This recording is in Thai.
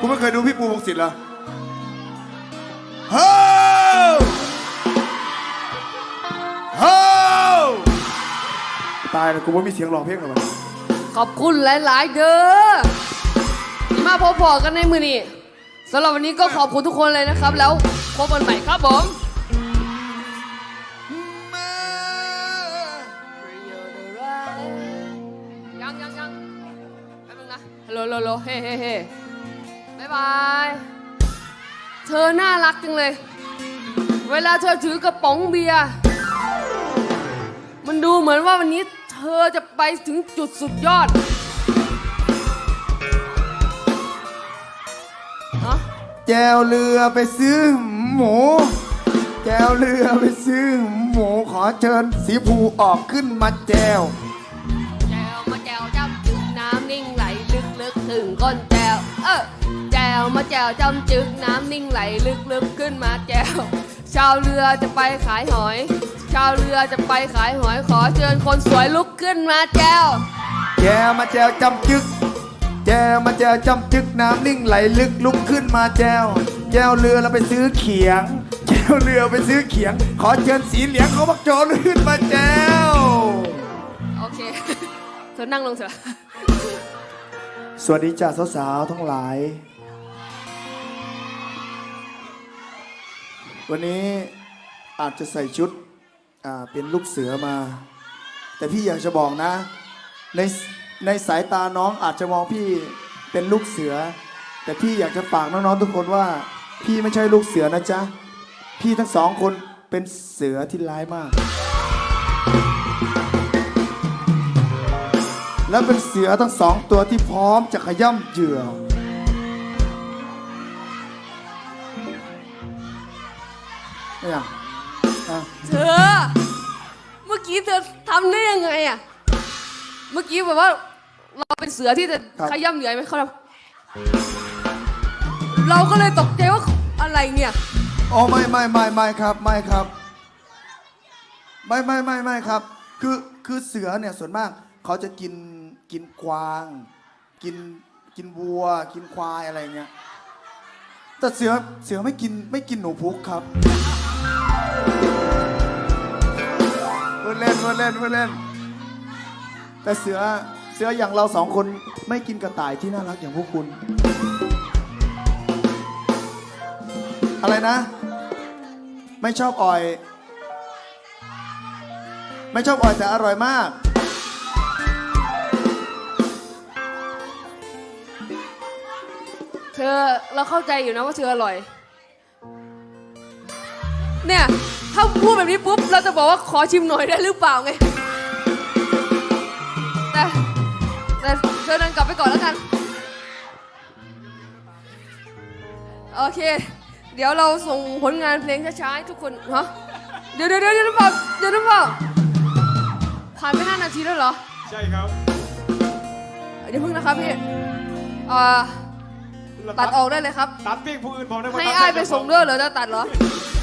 กูไม่เคยดูพี่ปูวงศิษฐ์เหรอเฮ้ยเฮ้ยตายแล้วกูว่ามีเสียงร้องเพลงหรอวะขอบคุณหลาย ๆ เด้อที่มาพบพอกันในมือนี้สำหรับวันนี้ก็ขอบคุณทุกคนเลยนะครับ แล้วพบกันใหม่ครับผม ยังยังยังแป๊บนึงนะฮัลโหลฮัลโหลฮัลโหลเฮ้เฮ้เฮ้ บายบาย เธอน่ารักจังเลย เวลาเธอถือกระป๋องเบียร์มันดูเหมือนว่าวันนี้เธอจะไปถึงจุดสุดยอดเนาะแจวเรือไปซื้อหมู แจวเรือไปซื้อหมูขอเชิญสีภูออกขึ้นมาแจว แจวมาแจวจำจึกน้ำนิ่งไหลลึกลึกถึงก้นแจวเออแจ วมาแจวจำจึกน้ำนิ่งไหลลึกลึกขึ้นมาแจวชาวเรือจะไปขายหอย ชาวเรือจะไปขายหอยขอเชิญคนสวยลุกขึ้นมาแจวแจวมาแจวจำจึก แจวมาแจวจำจึกน้ำนิ่งไหลลึกลุกขึ้นมาแจวแจวเรือเราไปซื้อเขียง แจวเรือไปซื้อเขียง ขอเชิญสีเหลียงเขาบักโจลุกขึ้นมาแจวโอเคเธอนั่งลงเถอะสวัสดีจ้าสาวๆทั้งหลาย วันนี้อาจจะใส่ชุดเป็นลูกเสือมา แต่พี่อยากจะบอกนะ ในในสายตาน้องอาจจะมองพี่เป็นลูกเสือ แต่พี่อยากจะฝากน้องๆทุกคนว่า พี่ไม่ใช่ลูกเสือนะจ๊ะ พี่ทั้งสองคนเป็นเสือที่ร้ายมาก และเป็นเสือทั้งสองตัวที่พร้อมจะขย่ำเหยื่อ เนี่ยอะเธอ เมื่อกี้เธอทำได้ยังไงอะเมื่อกี้แบบว่า เราเป็นเสือที่จะขย้ำเหนื่อยไหมเขาทำเราก็เลยตกใจว่าอะไรเนี่ยอ๋อไม่ไม่ไม่ไม่ครับไม่ครับ ไม่ไม่ไม่ไม่ครับ คือคือเสือเนี่ยส่วนมากเขาจะกินกินกวาง กินกินวัว กินควายอะไรเงี้ย แต่เสือเสือไม่กินไม่กินหนูพุกครับเพื่อนเล่นเพื่อนเล่นเพื่อนเล่น แต่เสือเสืออย่างเราสองคนไม่กินกระต่ายที่น่ารักอย่างพวกคุณ อะไรนะ ไม่ชอบอ่อย ไม่ชอบอ่อยแต่อร่อยมาก ธอเราเข้าใจอยู่นะว่าเธออร่อย เนี่ยถ้าพูดแบบนี้ปุ๊บเราจะบอกว่าขอชิมหน่อยได้หรือเปล่าไง แต่แต่เธอเดินกลับไปก่อนแล้วกัน โอเค เดี๋ยวเราส่งผลงานเพลงช้าๆให้ทุกคนฮะเดี๋ยวเดี๋ยวเดี๋ยวเดี๋ยวน้ำเปล่าเดี๋ยวน้ำเปล่าผ่านไปห้านาทีแล้วเหรอ ใช่ครับ เดี๋ยวเพิ่งนะครับพี่อ่า ตัดออกได้เลยครับ ตัดเพลงผู้อื่นบอกได้ว่าให้ตัดอ้ายเพไปลงส่งเด้อเหรอจะตัดเหรอเ